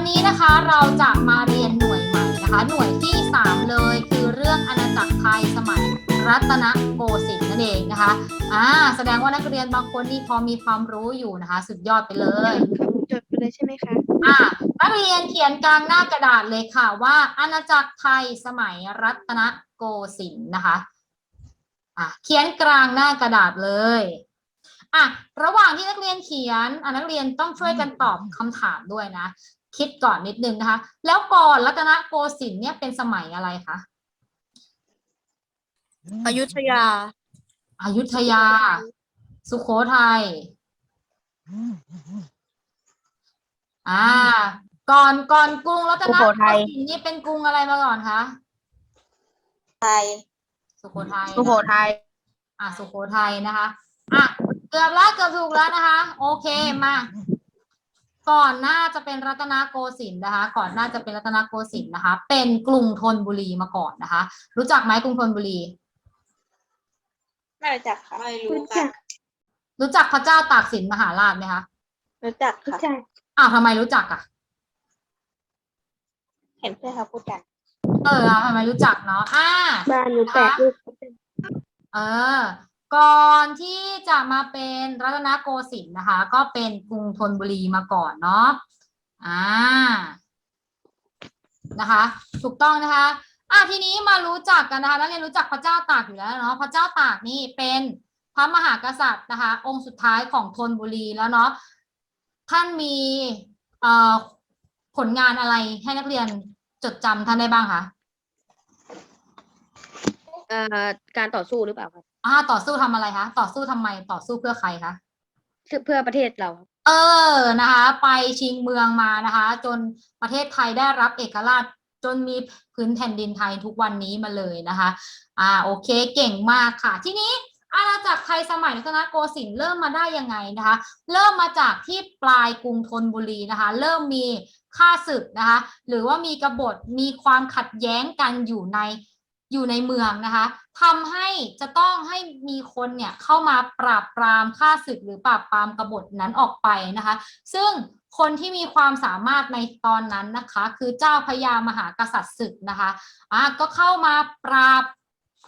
วันนี้นะคะเราจะมาเรียนหน่วยใหม่นะคะ หน่วยที่ 3 เลยคือเรื่องอาณาจักรไทยสมัยรัตนโกสินทร์นั่นเองนะคะอ่าแสดงว่านักเรียนบางคนนี่พอมีความรู้อยู่นะคะ สุดยอดไปเลยจดไปเลยใช่ไหมคะอ่านักเรียนเขียนกลางหน้ากระดาษเลยค่ะว่าอาณาจักรไทยสมัยรัตนโกสินทร์นะคะอะเขียนกลางหน้ากระดาษเลยอะระหว่างที่นักเรียนเขียนอะนักเรียนต้องช่วยกันตอบคำถามด้วยนะ คิดก่อนนิดนึงนะคะ แล้วก่อนรัตนโกสินทร์เนี่ยเป็นสมัยอะไรคะอยุธยาอยุธยา สุโขทัยอ่า ก่อนก่อนกรุงรัตนสุโขโกทัยสินทร์นี่เป็นกรุงอะไรมาก่อนคะไทยสุโขทัยสุโขทัยอะสุโขทัยนะคะอะเกือบแล้วเกือบถูกแล้วนะคะ โอเคมา ก่อนหน้าจะเป็นรัตนโกสินทร์นะคะ ก่อนหน้าจะเป็นรัตนโกสินทร์นะคะ เป็นกรุงธนบุรีมาก่อนนะคะ รู้จักไหมกรุงธนบุรี ไม่รู้จักค่ะไม่รู้ค่ะรู้จักพระเจ้าตากสินมหาราชไหมคะรู้จักค่ะอ้าวทำไมรู้จักอะ เห็นเพื่อนเขาพูดกัน เออทำไมรู้จักเนาะอ่าบ้านหนูแตกเออ ก่อนที่จะมาเป็นรัตนโกสินทร์นะคะ ก็เป็นกรุงธนบุรีมาก่อนเนาะอ่านะคะ ถูกต้องนะคะอะทีนี้มารู้จักกันนะคะนักเรียนรู้จักพระเจ้าตากอยู่แล้วเนาะพระเจ้าตากนี่เป็นพระมหากษัตริย์นะคะ องค์สุดท้ายของธนบุรีแล้วเนาะท่านมีเอ่อผลงานอะไรให้นักเรียนจดจำท่านได้บ้างคะ เอ่อการต่อสู้หรือเปล่าครับ อ่าต่อสู้ทำอะไรคะ ต่อสู้ทำไม ต่อสู้เพื่อใครคะ เพื่อประเทศเราครับเออ นะคะ ไปชิงเมืองมานะคะ จนประเทศไทยได้รับเอกราช จนมีพื้นแผ่นดินไทยทุกวันนี้มาเลยนะคะ อ่า โอเค เก่งมากค่ะ ทีนี้อาณาจักรไทยสมัยรัตนโกสินทร์เริ่มมาได้ยังไงนะคะ เริ่มมาจากที่ปลายกรุงธนบุรีนะคะ เริ่มมีข้าศึกนะคะ หรือว่ามีกบฏ มีความขัดแย้งกันอยู่ใน อยู่ในเมืองนะคะทำให้จะต้องให้มีคนเนี่ยเข้ามาปราบปรามฆ่าศึกหรือปราบปรามกบฏนั้นออกไปนะคะ ซึ่งคนที่มีความสามารถในตอนนั้นนะคะ คือเจ้าพญามหากษัตริย์ศึกนะคะอะก็เข้ามาปราบ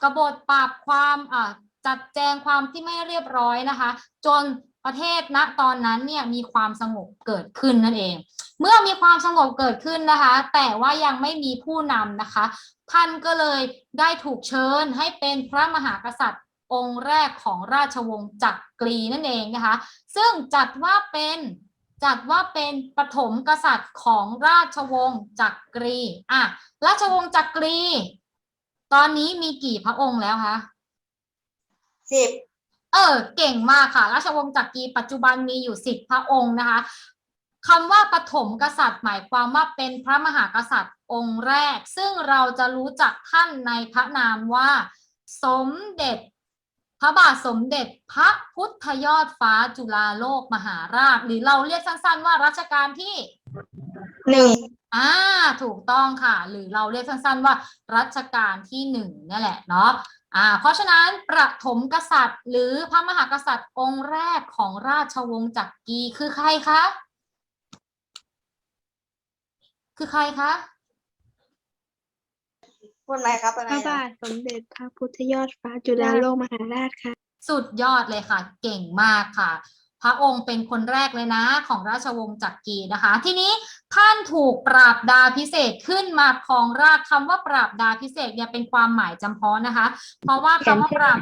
กบฏปราบความอ่าจัดแจงความที่ไม่เรียบร้อยนะคะ จนประเทศณตอนนั้นเนี่ยมีความสงบเกิดขึ้นนั่นเอง เมื่อมีความสงบเกิดขึ้นนะคะ แต่ว่ายังไม่มีผู้นำนะคะ ท่านก็เลยได้ถูกเชิญให้เป็นพระมหากษัตริย์องค์แรกของราชวงศ์จักรีนั่นเองนะคะ ซึ่งจัดว่าเป็นจัดว่าเป็นปฐมกษัตริย์ของราชวงศ์จักรีอะราชวงศ์จักรี ตอนนี้มีกี่พระองค์แล้วคะสิบเออ เก่งมากค่ะ ราชวงศ์จักรีปัจจุบันมีอยู่สิบพระองค์นะคะ คำว่าปฐมกษัตริย์หมายความว่าเป็นพระมหากษัตริย์องค์แรก ซึ่งเราจะรู้จักท่านในพระนามว่า สมเด็จ พระบาทสมเด็จพระพุทธยอดฟ้าจุฬาโลกมหาราช หรือเราเรียกสั้นๆว่ารัชกาลที่หนึ่งอ่าถูกต้องค่ะ หรือเราเรียกสั้นๆว่ารัชกาลที่หนึ่งนั่นแหละเนาะอ่าเพราะฉะนั้นประถมกษัตริย์ หรือพระมหากษัตริย์องค์แรกของราชวงศ์จักรีคือใครคะ คือใครคะพูดไหมครับอะไรพระนะบาทสมเด็จพระพุทธยอดฟ้าจุฬาโลกมหาราชค่ะ สุดยอดเลยค่ะ เก่งมากค่ะ พระองค์เป็นคนแรกเลยนะ ของราชวงศ์จักรีนะคะ ทีนี้ท่านถูกปราบดาพิเศษกขึ้นมาครองราชย์คำว่าปราบดาพิเศษกเนี่ยเป็นความหมายจำเพาะนะคะ เพราะว่าคำว่าปราบ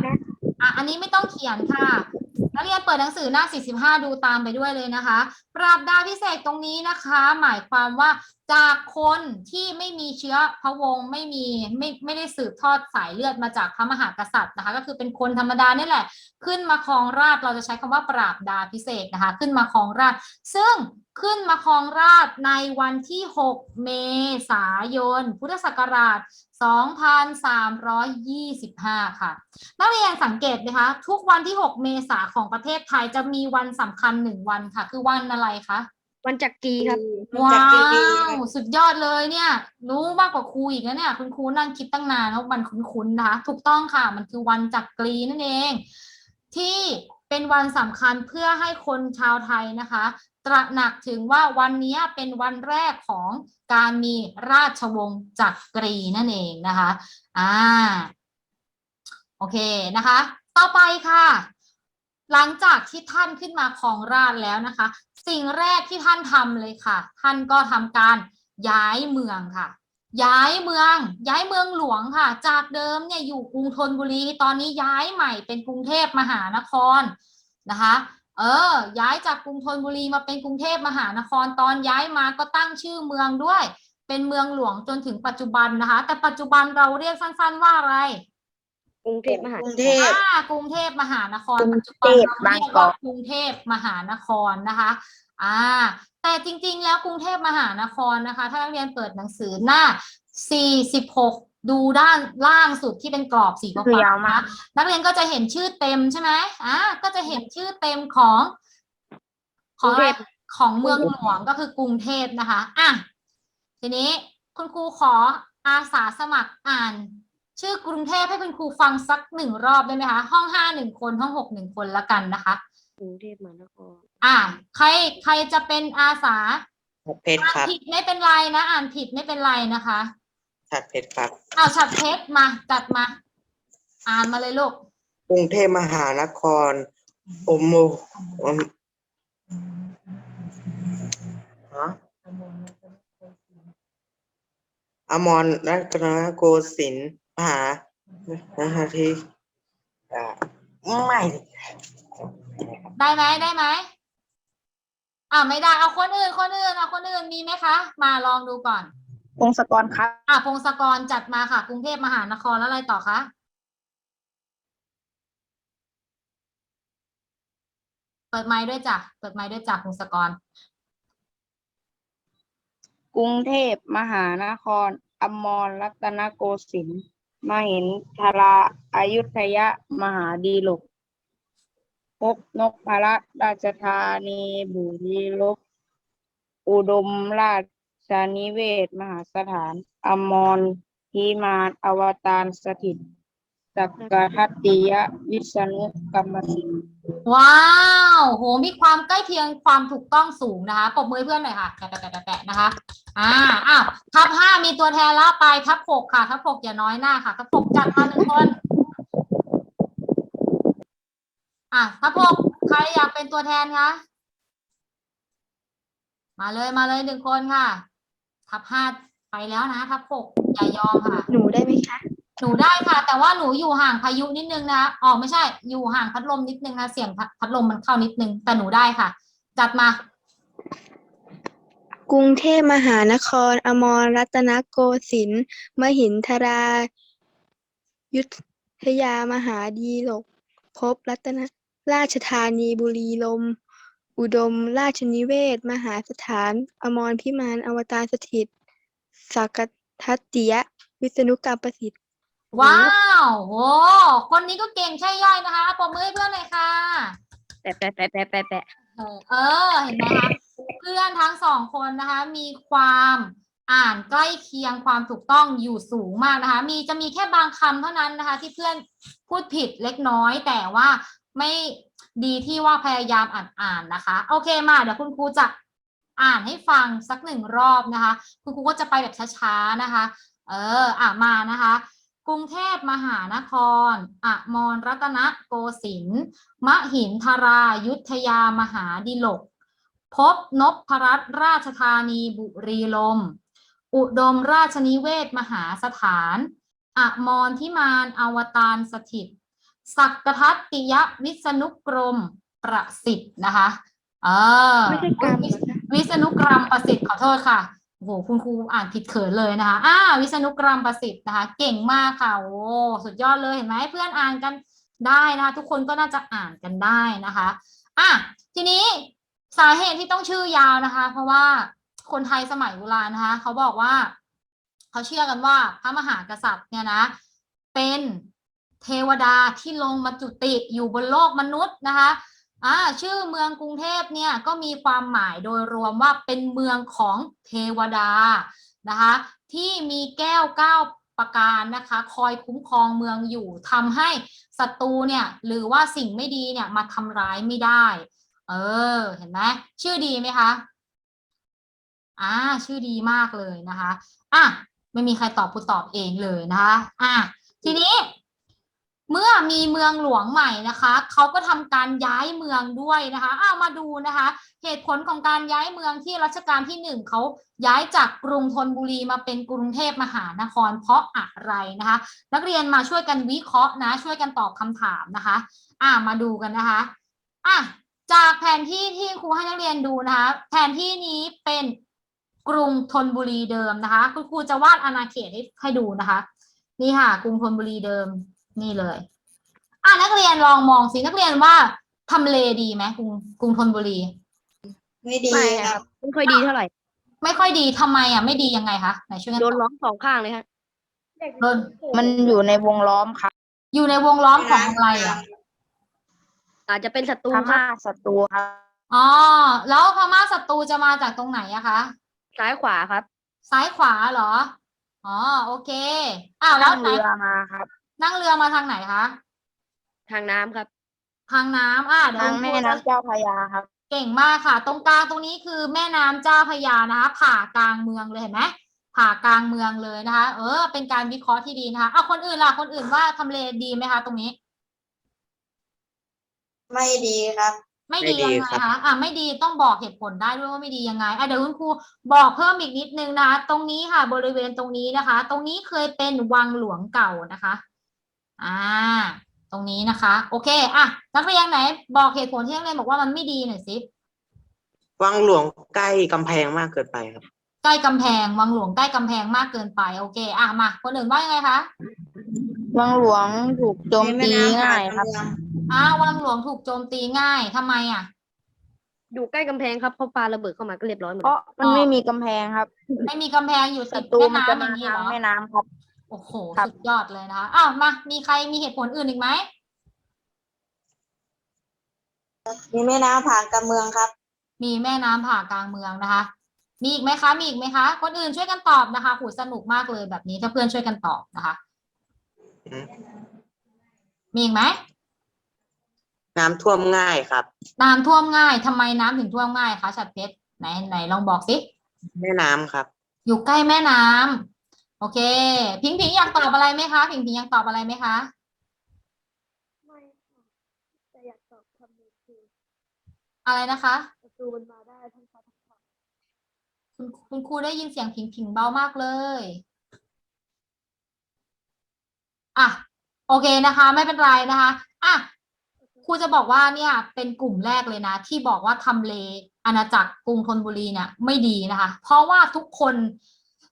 อะอันนี้ไม่ต้องเขียนค่ะ นักเรียนเปิดหนังสือหน้า 45 ดูตามไปด้วยเลยนะคะปราบดาพิเศษตรงนี้นะคะ หมายความว่าจากคนที่ไม่มีเชื้อพระวงศ์ไม่มีไม่ไม่ได้สืบทอดสายเลือดมาจากพระมหากษัตริย์นะคะ ก็คือเป็นคนธรรมดานี่แหละ ขึ้นมาครองราชเราจะใช้คำว่าปราบดาพิเศษนะคะ ขึ้นมาครองราช ซึ่งขึ้นมาครองราชในวันที่ 6 เมษายน พุทธศักราช 2325 ค่ะ นักเรียนสังเกตไหมคะ ทุกวันที่ 6 เมษาของประเทศไทยจะมีวันสำคัญหนึ่งวันค่ะ คือวันอะไรคะวันจักรีครับว้าจักรีวสุดยอดเลยเนี่ย รู้มากกว่าครูอีกนะเนี่ยคุณครูนั่งคิดตั้งนานแล้วมันคุ้นๆนะคะ ถูกต้องค่ะ มันคือวันจักรีนั่นเอง ที่เป็นวันสำคัญเพื่อให้คนชาวไทยนะคะ ตระหนักถึงว่าวันนี้เป็นวันแรกของการมีราชวงศ์จักรีนั่นเองนะคะอ่าโอเคนะคะ ต่อไปค่ะ หลังจากที่ท่านขึ้นมาครองราชแล้วนะคะ สิ่งแรกที่ท่านทำเลยค่ะ ท่านก็ทำการย้ายเมืองค่ะ ย้ายเมือง ย้ายเมืองหลวงค่ะ จากเดิมเนี่ยอยู่กรุงธนบุรี ตอนนี้ย้ายใหม่เป็นกรุงเทพมหานครนะคะ เออ ย้ายจากกรุงธนบุรีมาเป็นกรุงเทพมหานครตอนย้ายมาก็ตั้งชื่อเมืองด้วย เป็นเมืองหลวงจนถึงปัจจุบันนะคะ แต่ปัจจุบันเราเรียกสั้นๆว่าอะไรกรุงเทพมหานกรุงคเทรพอ่ากรุงเทพมหานครกรุงปัจจุบันเทพเราเรียกบางกว่าอกกรุงเทพมหานครนะคะอ่าแต่จริงๆ แล้วกรุงเทพมหานครนะคะ ถ้านักเรียนเปิดหนังสือหน้า 46 ดูด้านล่างสุดที่เป็นกรอบสีฟ้คือยาวาๆมานะกนักเรียนก็จะเห็นชื่อเต็มใช่ไหมอ่าก็จะเห็นชื่อเต็มของ ของอะไรกรุงเทพของเมืองหลวงก็คือกรุงเทพนะคะอะทีนี้คุณครูขออาสาสมัครอ่าน ชื่อกรุงเทพให้คุณครูฟังสักหนึ่งรอบได้ไหมคะห้องห้าหนึ่งคนห้องหกหนึ่งคนละกันนะคะกรุงเทพมหานครอะใครใครจะเป็นอาสาชัดเพชรอ่านครับผิดไม่เป็นไรนะ อ่านผิดไม่เป็นไรนะคะ ชัดเพชรครับอ้าวฉัดเพชรมาจัดมา อ่านมาเลยลูกกรุงเทพมหานครอมโมอมฮะอมรรัตนโกสินทร์มหานะที่อ่าไม่ดิได้ไหมได้ไหมอ่าไม่ได้เอาคนอื่นคนอื่นเอาคนอื่นมีไหมคะ มาลองดูก่อน พงศกรครับอะพงศกรจัดมาค่ะ กรุงเทพมหานครแล้วอะไรต่อคะเปิดไมค์ด้วยจ้ะเปิดไมค์ด้วยจ้ะพงศกร กรุงเทพมหานครอมรรัตนโกสินทร์มหินทราอายุทยะมหาดีลกพบนกพรัตน์ราชธานีบุรีลบอุดมราช นิเวศมหาสถาน อมรพิมานอวตารสถิตสักกทัตติยวิษณุกรรมสิทธิ์ว้าว โห มีความใกล้เคียงความถูกต้องสูงนะคะปรบมือเพื่อนหน่อยค่ะแปะแปะแปะนะคะ อ่า อ้าว ทับห้ามีตัวแทนแล้วไป ทับหกค่ะ ทับหกอย่าน้อยหน้าค่ะ ทับหกจัดมาหนึ่งคน อะ ทับหกใครอยากเป็นตัวแทนคะ มาเลย มาเลยหนึ่งคนค่ะ ทับห้าไปแล้วนะทับหกอย่ายอมค่ะ หนูได้ไหมคะ หนูได้ค่ะ แต่ว่าหนูอยู่ห่างพายุนิดนึงนะอ๋อไม่ใช่ อยู่ห่างพัดลมนิดนึงนะเสียงพัดพัดลมมันเข้านิดนึง แต่หนูได้ค่ะ จัดมา กรุงเทพมหานคร อมรรัตนโกสินทร์มหินทรา ยุทธยามหาดีลกภพรัตนราชธานีบุรีลมย์ อุดม ราชนิเวศ มหาสถาน อมรพิมาน อวตารสถิต สักกทัตติยะ วิษณุกรรมประสิทธิ์ว้าวโหคนนี้ก็เก่งใช่ย่อยนะคะปรบมือให้เพื่อนเลยค่ะแปะแปะแปะแปะแปะแปะเออเออ เห็นไหมคะเพื่อนทั้งสองคนนะคะ มีความอ่านใกล้เคียงความถูกต้องอยู่สูงมากนะคะ มีจะมีแค่บางคำเท่านั้นนะคะ ที่เพื่อนพูดผิดเล็กน้อย แต่ว่า ไม่ดีที่ว่าพยายามอ่านอ่านนะคะ โอเคมาเดี๋ยวคุณครูจะอ่านให้ฟังสักหนึ่งรอบนะคะ คุณครูก็จะไปแบบช้าๆนะคะ เอออะมานะคะ กรุงเทพมหานครอมรรัตนโกสินทร์มหินทรายุทธยามหาดิลก พบนพรัตราชธานีบุรีลม อุดมราชนิเวศมหาสถานอมรทิมานอวตารสถิต สักกทัตติยวิษณุกรมประสิทธิ์นะคะเออไม่ใช่กรรมเหรอคะวิษณุกรรมประสิทธิ์ขอโทษค่ะโอ้โหคุณครูอ่านผิดเขินเลยนะคะอ่าวิษณุกรรมประสิทธิ์นะคะ เก่งมากค่ะโอ้สุดยอดเลยเห็นไหมเพื่อนอ่านกันได้นะคะ ทุกคนก็น่าจะอ่านกันได้นะคะอะทีนี้สาเหตุที่ต้องชื่อยาวนะคะ เพราะว่าคนไทยสมัยโบราณนะคะ เขาบอกว่า เขาเชื่อกันว่าพระมหากษัตริย์เนี่ยนะ เป็น เทวดาที่ลงมาจุติอยู่บนโลกมนุษย์นะคะอ่าชื่อเมืองกรุงเทพเนี่ยก็มีความหมายโดยรวมว่าเป็นเมืองของเทวดานะคะที่มีแก้วเก้าประการนะคะคอยคุ้มครองเมืองอยู่ทำให้ศัตรูเนี่ยหรือว่าสิ่งไม่ดีเนี่ยมาทำร้ายไม่ได้ เออเห็นไหมชื่อดีไหมคะอ่าชื่อดีมากเลยนะคะอะไม่มีใครตอบผู้ตอบเองเลยนะคะอะทีนี้ เมื่อมีเมืองหลวงใหม่นะคะเขาก็ทำการย้ายเมืองด้วยนะคะอ้าวมาดูนะคะ เหตุผลของการย้ายเมืองที่รัชกาลที่หนึ่งเขาย้ายจากกรุงธนบุรีมาเป็นกรุงเทพมหานคร เพราะอะไรนะคะ นักเรียนมาช่วยกันวิเคราะห์นะ ช่วยกันตอบคำถามนะคะอ่ามาดูกันนะคะอะจากแผนที่ที่ครูให้นักเรียนดูนะคะ แผนที่นี้เป็นกรุงธนบุรีเดิมนะคะ คุณครูจะวาดอาณาเขตให้ให้ดูนะคะ นี่ค่ะ กรุงธนบุรีเดิม นี่เลย อะนักเรียนลองมองสินักเรียนว่าทำเลดีไหมกรุงกรุงธนบุรี ไม่ดีไม่คครัรับ บไม่ค่อยดีเท่าไหร่ไม่ค่อยดีทำไมอะไม่ดียังไงคะไหนช่วยกันโดนตอบล้อมสองข้างเลยฮะโดนมันอยู่ในวงล้อมครับอยู่ในวงล้อมของอะไรอะอาจจะเป็นศัตรูพครัม่าบศัตรูครับอ๋อแล้วพม่าศัตรูจะมาจากตรงไหนอะคะ ซ้ายขวาครับซ้ายขวาเหรอ อ๋อ โอเค อ้าว แล้นั่วงไหน เรือมาครับ นั่งเรือมาทางไหนคะ ทางน้ำครับ ทางน้ำอะเดี๋ยวทางคุณคแม่รูจะน้ำเจ้าพระยาครับ เก่งมากค่ะ ตรงกลางตรงนี้คือแม่น้ำเจ้าพระยานะคะ ผ่ากลางเมืองเลยเห็นไหมผ่ากลางเมืองเลยนะคะ เออ เป็นการวิเคราะห์ที่ดีนะคะเอาคนอื่นล่ะ คนอื่นว่าทำเลดีไหมคะ ตรงนี้ ไม่ดีครับ ไม่ดีไม่ดียังไงครับคะอะไม่ดีต้องบอกเหตุผลได้ด้วยว่าไม่ดียังไงอะเดี๋ยวคุณครูบอกเพิ่มอีกนิดนึงนะคะ ตรงนี้ค่ะ บริเวณตรงนี้นะคะ ตรงนี้เคยเป็นวังหลวงเก่านะคะ อ่า ตรงนี้นะคะ โอเคอะนักเรียนไหน บอกเหตุผลที่นักเรียนบอกว่ามันไม่ดีหน่อยสิวังหลวงใกล้กำแพงมากเกินไปครับ ใกล้กำแพงวังหลวงใกล้กำแพงมากเกินไป โอเคอะมาคนอื่นว่ายังไงคะวังหลวงถูกโจมตีง่ายครับอ่าวังหลวงถูกโจมตีง่ายทำไมอะอยู่ใกล้กำแพงครับพอปาระเบิดเข้ามาก็เรียบร้อยหมดเพราะมันไม่มีกำแพงครับ ไม่มีกำแพงอยู่ศัติดตรูแม่มันจะน้ำอมาย่างนี้ทาเหงรอแม่น้ำครับ โอ้โห ครับ สุดยอดเลยนะคะอ้าวมา มีใครมีเหตุผลอื่นอีกไหม มีแม่น้ำผ่านกำเมืองครับ มีแม่น้ำผ่ากลางเมืองนะคะ มีอีกไหมคะ มีอีกไหมคะ คนอื่นช่วยกันตอบนะคะหูสนุกมากเลยแบบนี้ถ้าเพื่อนช่วยกันตอบนะคะ อืม มีอีกไหม น้ำท่วมง่ายครับ น้ำท่วมง่ายทำไมน้ำถึงท่วมง่ายคะชัดเพชรไหนไหนลองบอกสิ แม่น้ำครับ อยู่ใกล้แม่น้ำ โอเค พิงพิงอยากตอบอะไรไหมคะพิงพิงอยากตอบอะไรไหมคะ ไม่ค่ะแต่อยากตอบคำนี้คืออะไรนะคะศัตรูมันมาได้ทั้งฟ้าทั้งฝนคุณคุณครูได้ยินเสียงพิงพิงเบามากเลยอะโอเคนะคะ ไม่เป็นไรนะคะอะครูจะบอกว่าเนี่ยเป็นกลุ่มแรกเลยนะ ที่บอกว่าทำเลอาณาจักรกรุงธนบุรีเนี่ยไม่ดีนะคะ เพราะว่าทุกคน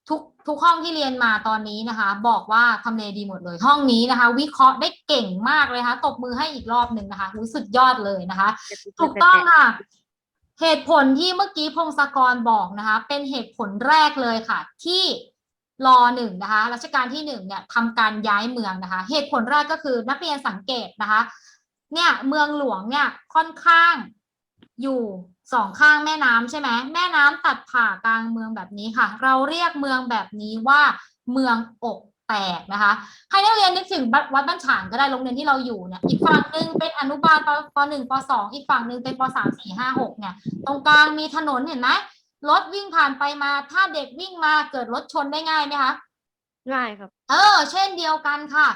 ทุกทุกห้องที่เรียนมาตอนนี้นะคะ บอกว่าทำเลดีหมดเลย ห้องนี้นะคะ วิเคราะห์ได้เก่งมากเลยนะคะตบมือให้อีกรอบหนึ่งนะคะรู้สุดยอดเลยนะคะ ถูกต้องค่ะ เหตุผลที่เมื่อกี้พงศกรบอกนะคะ เป็นเหตุผลแรกเลยค่ะ ที่รอหนึ่งนะคะรัชกาลที่หนึ่งเนี่ยทำการย้ายเมืองนะคะ เหตุผลแรกก็คือนักเรียนสังเกตนะคะ เนี่ยเมืองหลวงเนี่ยค่อนข้างอยู่ สองข้างแม่น้ำใช่ไหมแม่น้ำตัดผ่ากลางเมืองแบบนี้ค่ะ เราเรียกเมืองแบบนี้ว่าเมืองอกแตกนะคะให้นักเรียนนึกถึงวัดวัดบ้านฉางก็ได้โรงเรียนที่เราอยู่เนี่ยอีกฝั่งหนึ่งเป็นอนุบาลปปหนึ่งปสองอีกฝั่งหนึ่งเป็นปสามสี่ห้าหกเนี่ย ตรงกลางมีถนนเห็นไหมรถวิ่งผ่านไปมา ถ้าเด็กวิ่งมาเกิดรถชนได้ง่ายไหมคะง่ายครับ เออ เช่นเดียวกันค่ะ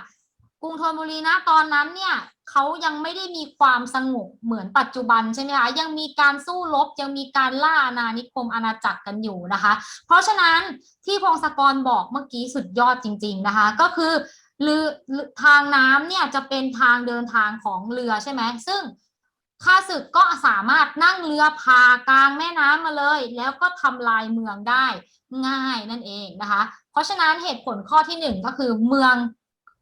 กรุงธนบุรีนะตอนนั้นเนี่ยเขายังไม่ได้มีความสงบเหมือนปัจจุบันใช่ไหมคะยังมีการสู้รบยังมีการล่าอาณานิคมอาณาจักรกันอยู่นะคะ เพราะฉะนั้นที่พงศกรบอกเมื่อกี้สุดยอดจริง ๆนะคะ ก็คือเรือทางน้ำเนี่ยจะเป็นทางเดินทางของเรือใช่ไหมซึ่งข้าศึกก็สามารถนั่งเรือพากลางแม่น้ำมาเลย แล้วก็ทำลายเมืองได้ง่ายนั่นเองนะคะ เพราะฉะนั้นเหตุผลข้อที่หนึ่งก็คือเมือง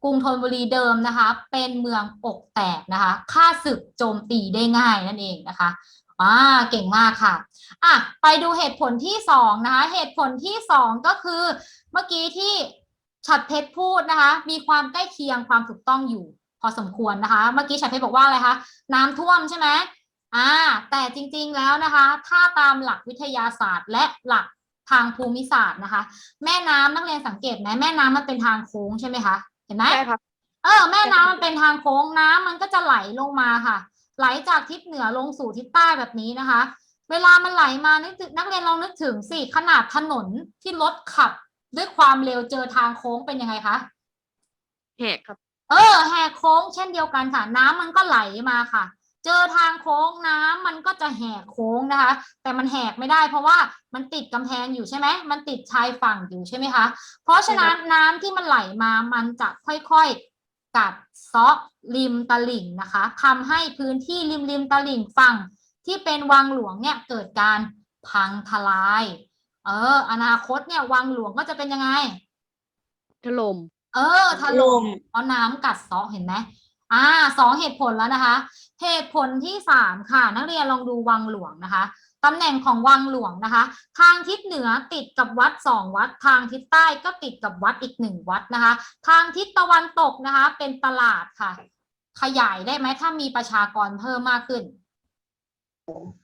กรุงธนบุรีเดิมนะคะ เป็นเมืองอกแตกนะคะค่าศึกโจมตีได้ง่ายนั่นเองนะคะอ่าเก่งมากค่ะอะไปดูเหตุผลที่สองนะคะเหตุผลที่สองก็คือ เมื่อกี้ที่ฉัดเพชรพูดนะคะ มีความใกล้เคียงความถูกต้องอยู่ พอสมควรนะคะ เมื่อกี้ฉัดเพชรบอกว่าอะไรคะน้ำท่วมใช่ไหมอ่าแต่จริงๆแล้วนะคะ ถ้าตามหลักวิทยาศาสตร์ และหลักทางภูมิศาสตร์นะคะ แม่น้ำนักเรียนสังเกตไหมแม่น้ำมันเป็นทางโค้งใช่ไหมคะ เห็นไหมใช่ครับเออแม่น้ำมันเป็นทางโค้งน้ำมันก็จะไหลลงมาค่ะ ไหลจากทิศเหนือลงสู่ทิศใต้แบบนี้นะคะ เวลามันไหลมานึกถึงนักเรียนลองนึกถึงสิขนาดถนนที่รถขับด้วยความเร็วเจอทางโค้งเป็นยังไงคะ แหกครับ เออแหกโค้งเช่นเดียวกันค่ะ น้ำมันก็ไหลมาค่ะเจอทางโค้งน้ำมันก็จะแหกโค้งนะคะ แต่มันแหกไม่ได้เพราะว่ามันติดกำแพงอยู่ใช่ไหมมันติดชายฝั่งอยู่ใช่ไหมคะ เพราะฉะนั้นน้ำที่มันไหลมามันจะค่อยๆกัดเซาะริมตลิ่งนะคะทำให้พื้นที่ริมริมตลิ่งฝั่งที่เป็นวังหลวงเนี่ยเกิดการพังทลาย เออ อนาคตเนี่ยวังหลวงก็จะเป็นยังไงถล่มเออถล่มเพราะน้ำกัดเซาะเห็นไหมอ่าสองเหตุผลแล้วนะคะ เหตุผลที่สามค่ะ นักเรียนลองดูวังหลวงนะคะตำแหน่งของวังหลวงนะคะ ทางทิศเหนือติดกับวัดสองวัด ทางทิศใต้ก็ติดกับวัดอีกหนึ่งวัดนะคะ ทางทิศตะวันตกนะคะ เป็นตลาดค่ะ ขยายได้ไหมถ้ามีประชากรเพิ่มมากขึ้น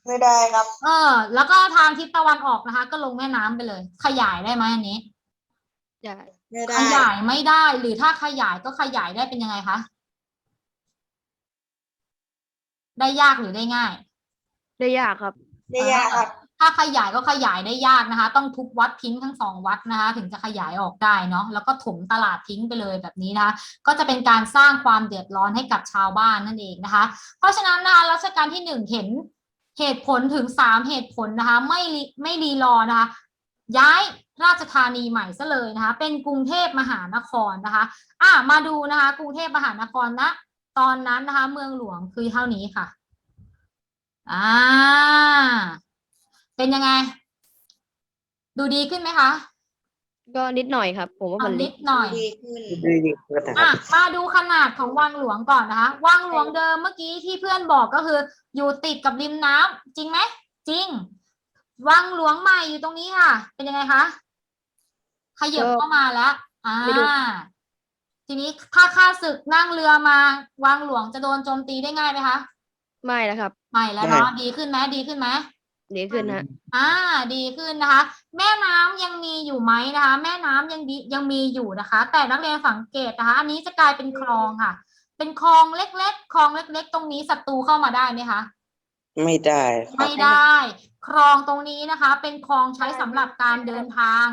ไม่ได้ครับ เออ แล้วก็ทางทิศตะวันออกนะคะ ก็ลงแม่น้ำไปเลย ขยายได้ไหมอันนี้ใช่ไม่ขได้ยายไม่ได้ หรือถ้าขยายก็ขยายได้เป็นยังไงคะ ได้ยากหรือได้ง่าย ได้ยากครับไม่ยากครับ ถ้าขยายก็ขยายได้ยากนะคะ ต้องทุบวัดทิ้งทั้งสองวัดนะคะ ถึงจะขยายออกได้เนาะแล้วก็ถมตลาดทิ้งไปเลยแบบนี้นะคะ ก็จะเป็นการสร้างความเดือดร้อนให้กับชาวบ้านนั่นเองนะคะ เพราะฉะนั้นนะคะรัชกาลที่หนึ่งเห็นเหตุผลถึงสามเหตุผลนะคะ ไม่รีไม่รีรอนะคะ ย้ายราชธานีใหม่ซะเลยนะคะ เป็นกรุงเทพมหานครนะคะ อะมาดูนะคะ กรุงเทพมหานครนะ ตอนนั้นนะคะ เมืองหลวงคือเท่านี้ค่ะ อ่า เป็นยังไง ดูดีขึ้นไหมคะก็นิดหน่อยครับ ผมว่าเอามันเล็นิกดหน่อย ดีขึ้นดีดีขึ้นนะคอะรับมาดูขนาดของวังหลวงก่อนนะคะ วังหลวงเดิมเมื่อกี้ที่เพื่อนบอกก็คือ อยู่ติดกับริมน้ำจริงไหมจริง วังหลวงใหม่อยู่ตรงนี้ค่ะ เป็นยังไงคะขยับก็เข้ามาแล้วอ่าไม่ดู ทีนี้ถ้าข้าศึกนั่งเรือมาวังหลวงจะโดนโจมตีได้ง่ายไหมคะไม่แล้วครับ ไม่แล้วเนาะดีขึ้นไหมดีขึ้นไหมดีขึ้นฮะอ่า ดีขึ้นนะคะ แม่น้ำยังมีอยู่ไหมนะคะ แม่น้ำยังดียังมีอยู่นะคะ แต่นักเรียนสังเกตนะคะ อันนี้จะกลายเป็นคลองค่ะ เป็นคลองเล็กๆคลองเล็ก ๆ ตรงนี้ศัตรูเข้ามาได้ไหมคะไม่ได้ครับไม่ได้ คลองตรงนี้นะคะ เป็นคลองใช้สำหรับการเดินทาง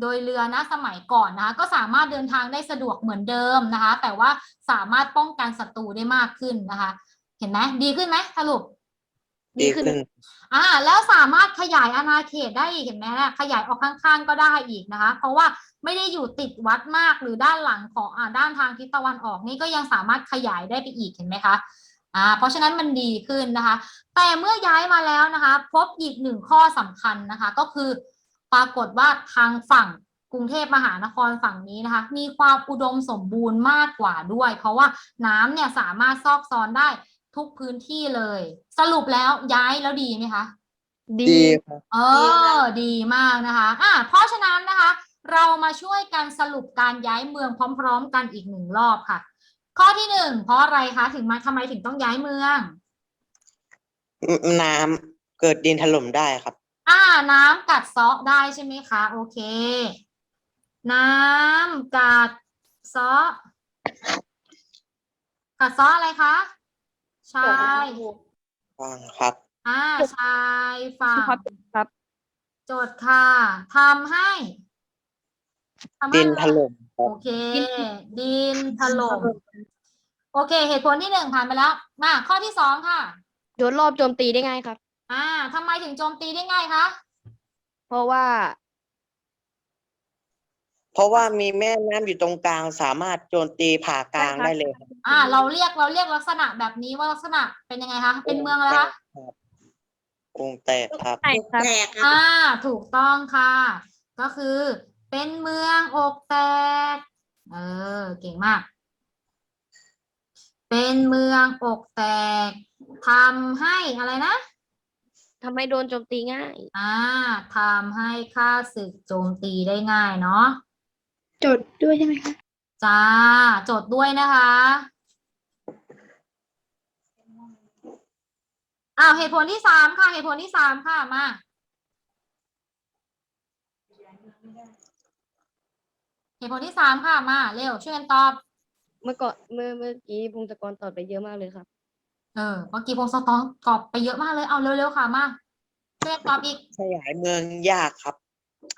โดยเรือนะสมัยก่อนนะคะก็สามารถเดินทางได้สะดวกเหมือนเดิมนะคะ แต่ว่าสามารถป้องกันศัตรูได้มากขึ้นนะคะ เห็นไหมดีขึ้นไหมสรุปดีขึ้น อ่า แล้วสามารถขยายอาณาเขตได้อีกเห็นไหมนะขยายออกข้างๆก็ได้อีกนะคะ เพราะว่าไม่ได้อยู่ติดวัดมากหรือด้านหลังของอ่าด้านทางทิศตะวันออกนี่ก็ยังสามารถขยายได้ไปอีกเห็นไหมคะอ่าเพราะฉะนั้นมันดีขึ้นนะคะ แต่เมื่อย้ายมาแล้วนะคะ พบอีกหนึ่งข้อสำคัญนะคะ ก็คือ ปรากฏว่าทางฝั่งกรุงเทพมหานครฝั่งนี้นะคะ มีความอุดมสมบูรณ์มากกว่าด้วย เพราะว่าน้ำเนี่ยสามารถซอกซอนได้ทุกพื้นที่เลย สรุปแล้วย้ายแล้วดีไหมคะ ดีดีครับเออ ดีมากนะคะอะเพราะฉะนั้นนะคะ เรามาช่วยกันสรุปการย้ายเมืองพร้อม ๆ กันอีกหนึ่งรอบค่ะ ข้อที่หนึ่งเพราะอะไรคะถึงมาทำไมถึงต้องย้ายเมือง น้ำเกิดดินถล่มได้ครับ อ่า น้ำกัดเซาะได้ใช่ไหมคะ โอเค น้ำกัดเซาะกัดเซาะอะไรคะชายฟังครับ อ่าชายฝั่งครับครับโจทย์ค่ะทำให้ทำให้ดินอะไรถล่มคโอรับเค ดินถล่มโอเค เหตุผลที่หนึ่งผ่านไปแล้วมาข้อที่สองค่ะ โดนรอบโจมตีได้ง่ายครับ อ่าทำไมถึงโจมตีได้ง่ายคะเพราะว่า เพราะว่ามีแม่น้ำอยู่ตรงกลาง สามารถโจมตีผ่ากลางได้เลยครับอ่า เราเรียกเราเรียกลักษณะแบบนี้ว่าลักษณะเป็นยังไงคะเป็นเมืองอะไรคะกรุงแตกครับใช่ครับ อ่า ถูกต้องค่ะ ก็คือ เป็นเมืองอกแตก เออ เก่งมาก เป็นเมืองอกแตกทำให้อะไรนะ ทำให้โดนโจมตีง่าย อ่าทำให้ค่าศึกโจมตีได้ง่ายเนาะ จดด้วยใช่ไหมคะ จ้า จดด้วยนะคะ อ้าว เหตุผลที่สามค่ะ เหตุผลที่สามค่ะ มา เหตุผลที่สามค่ะ มา เร็ว ช่วยกันตอบ เมื่อก่อนเมื่อเมื่อกี้พงศกรตอบไปเยอะมากเลยครับ เออเมื่อกี้พงศธรตอบไปเยอะมากเลยเอาเร็วๆค่ะมาเรียกตอบอีกขยายเมืองยากครับ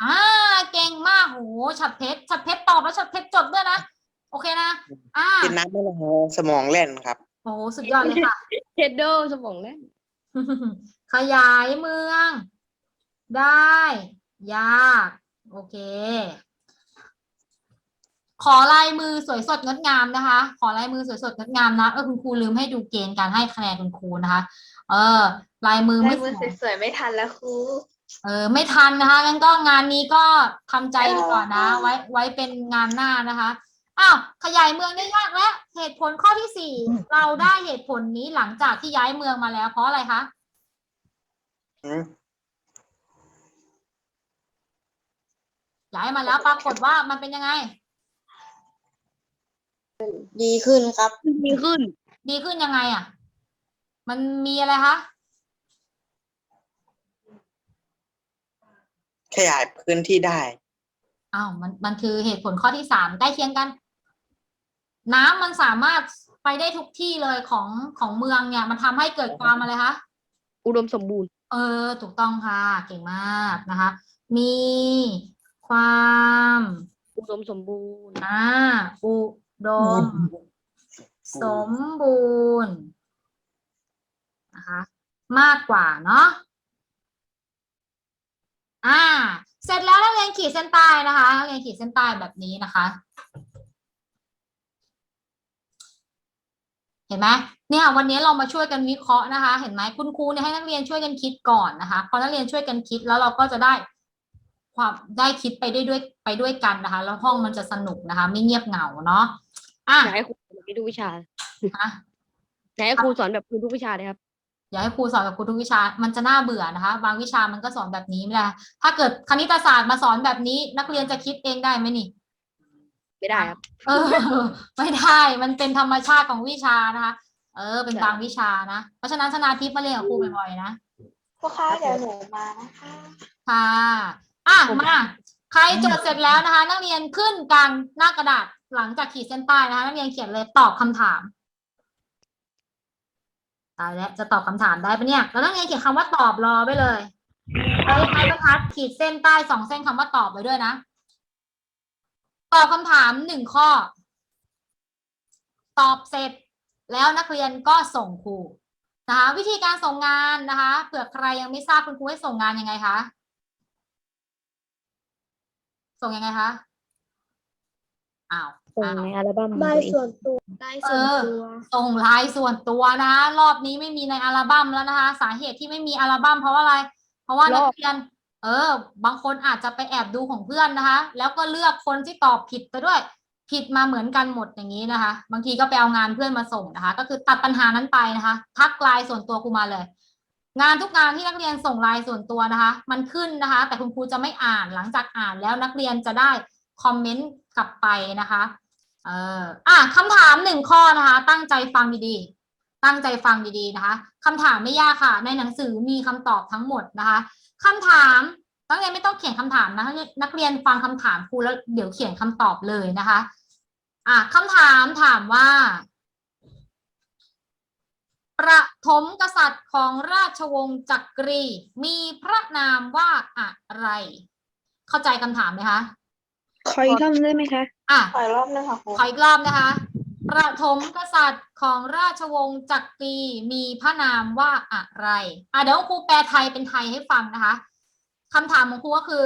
อ่าเก่งมากโหฉัดเพชรฉัดเพชรตอบแล้วฉัดเพชรจดด้วยนะโอเคนะอ่ากินน้ำมะนาวสมองแล่นครับโหสุดยอดเลยค่ะเทดโดสมองเล่นขยายเมือง ได้ ยาก โอเค ขอลายมือสวยสดงดงามนะคะ ขอลายมือสวยสดงดงามนะเออคุณครูลืมให้ดูเกณฑ์การให้คะแนนคุณครูนะคะ เออ ลายมือลาไม่ยมือสวยสวยๆไม่ทันแล้วครู เออไม่ทันนะคะงั้นก็งานนี้ก็ทำใจดีกว่านะ ไว้ไว้เป็นงานหน้านะคะอ้าวขยายเมืองได้ยากแล้วเหตุผลข้อที่สี่เราได้เหตุผลนี้หลังจากที่ย้ายเมืองมาแล้ว เพราะอะไรคะอืมย้ายมาแล้วปรากฏว่ามันเป็นยังไง ดีขึ้นครับ ดีขึ้น ดีขึ้นยังไงอะ มันมีอะไรคะ ขยายพื้นที่ได้ อ้าวมันมันคือเหตุผลข้อที่สามใกล้เคียงกัน น้ำมันสามารถไปได้ทุกที่เลยของของเมืองเนี่ย มันทำให้เกิดความอะไรคะ อุดมสมบูรณ์ เออ ถูกต้องค่ะ เก่งมากนะคะ มีความอุดมสมบูรณ์ อ่าอุ ดม สมบูรณ์นะคะ มากกว่าเนาะอ่า เสร็จแล้วนักเรียนขีดเส้นใต้นะคะนักเรียนขีดเส้นใต้แบบนี้นะคะ เห็นไหมเนี่ยวันนี้เรามาช่วยกันวิเคราะห์นะคะ เห็นไหมคุณครูเนี่ยให้นักเรียนช่วยกันคิดก่อนนะคะพอนักเรียนช่วยกันคิดแล้วเราก็จะได้ความได้คิดไปได้ด้วยไปด้วยกันนะคะ แล้วห้องมันจะสนุกนะคะ ไม่เงียบเหงาเนาะ อะอยากให้ครูสอนแบบนี้ทุกวิชาฮะ อยากให้ครูสอนแบบครูทุกวิชาเลยครับ อยากให้ครูสอนแบบครูทุกวิชา มันจะน่าเบื่อนะคะ บางวิชามันก็สอนแบบนี้ไม่ได้ถ้าเกิดคณิตศาสตร์มาสอนแบบนี้ นักเรียนจะคิดเองได้ไหมนี่ ไม่ได้ครับ เออ ไม่ได้ มันเป็นธรรมชาติของวิชานะคะ เออ เป็นบางวิชานะ เพราะฉะนั้นชนาทิพย์มาเรียนกับครูบ่อยๆนะ ครูคะเดี๋ยวหนูมานะคะ ค่ะ อะผมมา ใครจดเสร็จแล้วนะคะ นักเรียนขึ้นกลางหน้ากระดาษ หลังจากขีดเส้นใต้นะคะนักเรียนเขียนเลยตอบคำถามตายแล้วจะตอบคำถามได้ปะเนี่ยแล้วนักเรียนเขียนคำว่าตอบรอไว้เลยใช้ไม้บรรทัดขีดเส้นใต้สองเส้นคำว่าตอบไว้ด้วยนะ ตอบคำถามหนึ่งข้อ ตอบเสร็จแล้วนักเรียนก็ส่งครูนะคะวิธีการส่งงานนะคะเผื่อใครยังไม่ทราบคุณครูให้ส่งงานยังไงคะส่งยังไงคะ อ้าวส่งอ้าวในอัลบั้มของได้ตัวเอง ส่วนตัวได้ส่วนตัวส่งไลน์ส่วนตัวนะรอบนี้ไม่มีในอัลบั้มแล้วนะคะ สาเหตุที่ไม่มีอัลบั้มเพราะว่าอะไร เพราะว่านักเรียน เออ บางคนอาจจะไปแอบดูของเพื่อนนะคะ แล้วก็เลือกคนที่ตอบผิดไปด้วย ผิดมาเหมือนกันหมดอย่างนี้นะคะ บางทีก็ไปเอางานเพื่อนมาส่งนะคะ ก็คือตัดปัญหานั้นไปนะคะ ทักไลน์ส่วนตัวครูมาเลย งานทุกงานที่นักเรียนส่งไลน์ส่วนตัวนะคะ มันขึ้นนะคะ แต่คุณครูจะไม่อ่านหลังจากอ่านแล้วนักเรียนจะได้คอมเมนต์ กลับไปนะคะเอออะคำถามหนึ่งข้อนะคะ ตั้งใจฟังดีๆ ตั้งใจฟังดีๆนะคะคำถามไม่ยากค่ะ ในหนังสือมีคำตอบทั้งหมดนะคะคำถามนักเรียนไม่ต้องเขียนคำถามนะนักเรียนฟังคำถามครูแล้วเดี๋ยวเขียนคำตอบเลยนะคะ อะคำถามถามว่า ประถมกษัตริย์ของราชวงศ์จักรี มีพระนามว่าอะไร เข้าใจคำถามไหมคะ ขออีกรอบได้ไหมคะอะ ขออีกรอบนึงค่ะครูขออีกรอบนะคะ ประถมกษัตริย์ของราชวงศ์จักรีมีพระนามว่าอะไรอะเดี๋ยวครูแปลไทยเป็นไทยให้ฟังนะคะคำถามของครูก็คือ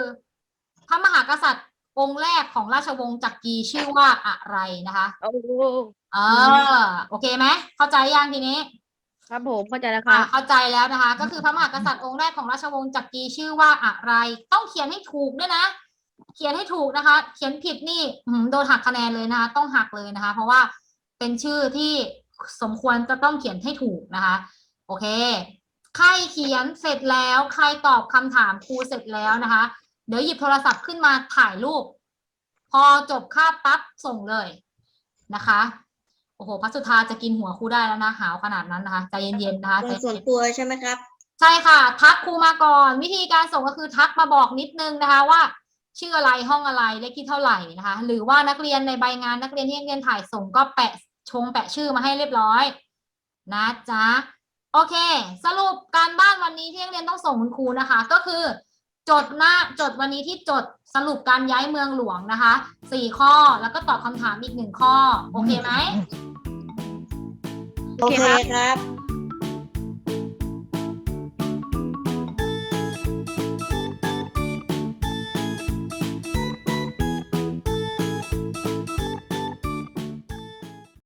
พระมหากษัตริย์องค์แรกของราชวงศ์จักรีชื่อว่าอะไรนะคะโอ้โหเออโอเคไหมเข้าใจยังทีนี้ครับผมเข้าใจแล้วคอะรับเข้าใจแล้วนะคะ ก็คือพระมหากษัตริย์องค์แรกของราชวงศ์จักรีชื่อว่าอะไร ต้องเขียนให้ถูกด้วยนะ เขียนให้ถูกนะคะ เขียนผิดนี่อื้อหือโดนหักคะแนนเลยนะคะ ต้องหักเลยนะคะ เพราะว่าเป็นชื่อที่สมควรจะต้องเขียนให้ถูกนะคะ โอเค ใครเขียนเสร็จแล้ว ใครตอบคำถามครูเสร็จแล้วนะคะ เดี๋ยวหยิบโทรศัพท์ขึ้นมาถ่ายรูป พอจบคาบปั๊บส่งเลยนะคะโอ้โหพัสสุธาจะกินหัวครูได้แล้วนะหาวขนาดนั้นนะคะใจเย็นๆนะคะใจส่วนเย็นตัวใช่ไหมครับ ใช่ค่ะ ทักครูมาก่อน วิธีการส่งก็คือทักมาบอกนิดนึงนะคะว่า ชื่ออะไรห้องอะไรเลขที่เท่าไหร่นะคะ หรือว่านักเรียนในใบงานนักเรียนที่นักเรียนถ่ายส่งก็แปะชงแปะชื่อมาให้เรียบร้อยนะจ๊ะโอเค สรุปการบ้านวันนี้ที่นักเรียนต้องส่งคุณครูนะคะ ก็คือจดหน้าจดวันนี้ที่จดสรุปการย้ายเมืองหลวงนะคะสี่ข้อแล้วก็ตอบคำถามอีกหนึ่งข้อ โอเคไหมโอเคครับ